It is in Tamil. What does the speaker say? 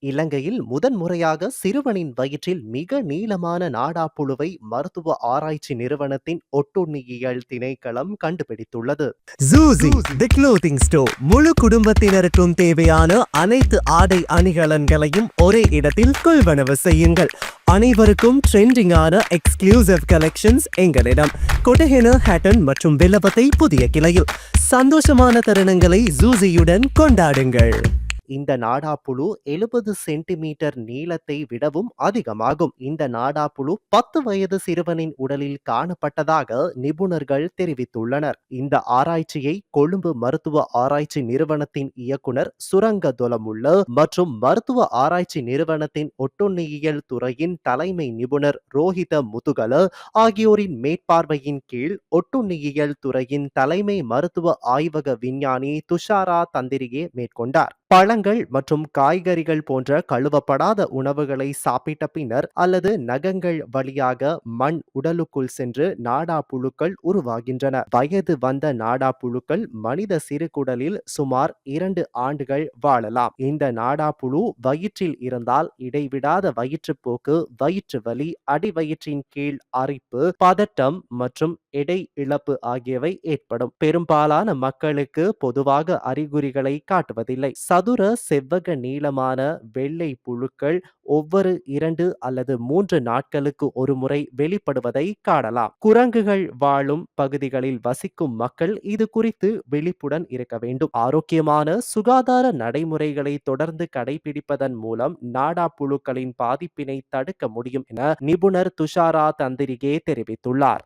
இலங்கையில் முதன்முறையாக சிறுவனின் வயிற்றில் மிக நீளமான நாடாப்புழுவை மருத்துவ ஆராய்ச்சி நிறுவனத்தின் ஒட்டுண்ணியியல் திணைக்களம் கண்டுபிடித்துள்ளது. ஜூசி தி க்ளோதிங் ஸ்டோர் முழு குடும்பத்தினருக்கும் தேவையான அனைத்து ஆடை அணிகலன்களையும் ஒரே இடத்தில் கொள்வனவு செய்யுங்கள். அனைவருக்கும் ட்ரெண்டிங்கான எக்ஸ்க்ளூசிவ் கலெக்ஷன்ஸ் எங்களிடம். கொட்டஹென ஹேட்டன் மற்றும் வில்லபத்தை புதிய கிளையில். சந்தோஷமான தருணங்களை ஜூசியுடன் கொண்டாடுங்கள். இந்த நாடாப்புழு எழுபது சென்டிமீட்டர் நீளத்தை விடவும் அதிகமாகும். இந்த நாடாப்புழு பத்து வயது சிறுவனின் உடலில் காணப்பட்டதாக நிபுணர்கள் தெரிவித்துள்ளனர். இந்த ஆராய்ச்சியை கொழும்பு மருத்துவ ஆராய்ச்சி நிறுவனத்தின் இயக்குனர் சுரங்க துலமுள்ள மற்றும் மருத்துவ ஆராய்ச்சி நிறுவனத்தின் ஒட்டுண்ணியியல் துறையின் தலைமை நிபுணர் ரோஹித முதுகல ஆகியோரின் மேற்பார்வையின் கீழ் ஒட்டுண்ணியியல் துறையின் தலைமை மருத்துவ ஆய்வக விஞ்ஞானி துஷாரா தந்திரியே மேற்கொண்டார். பழங்கள் மற்றும் காய்கறிகள் போன்ற கழுவப்படாத உணவுகளை சாப்பிட்ட பின்னர் அல்லது நகங்கள் வழியாக மண் உடலுக்குள் சென்று நாடா புழுக்கள் உருவாகின்றன. வயது வந்த நாடா புழுக்கள் மனித சிறுகுடலில் சுமார் இரண்டு ஆண்டுகள் வாழலாம். இந்த நாடா புழு வயிற்றில் இருந்தால் இடைவிடாத வயிற்றுப்போக்கு வயிற்று வலி அடிவயிற்றின் கீழ் அரிப்பு பதட்டம் மற்றும் எடை இழப்பு ஆகியவை ஏற்படும். பெரும்பாலான மக்களுக்கு பொதுவாக அறிகுறிகளை காட்டுவதில்லை. சதுர செவ்வக நீளமான வெள்ளை புழுக்கள் ஒவ்வொரு இரண்டு அல்லது மூன்று நாட்களுக்கு ஒரு முறை வெளிப்படுவதை காணலாம். குரங்குகள் வாழும் பகுதிகளில் வசிக்கும் மக்கள் இது குறித்து விழிப்புடன் இருக்க வேண்டும். ஆரோக்கியமான சுகாதார நடைமுறைகளை தொடர்ந்து கடைபிடிப்பதன் மூலம் நாடா புழுக்களின் பாதிப்பினை தடுக்க முடியும் என நிபுணர் துஷாரா தந்திரிகே தெரிவித்துள்ளார்.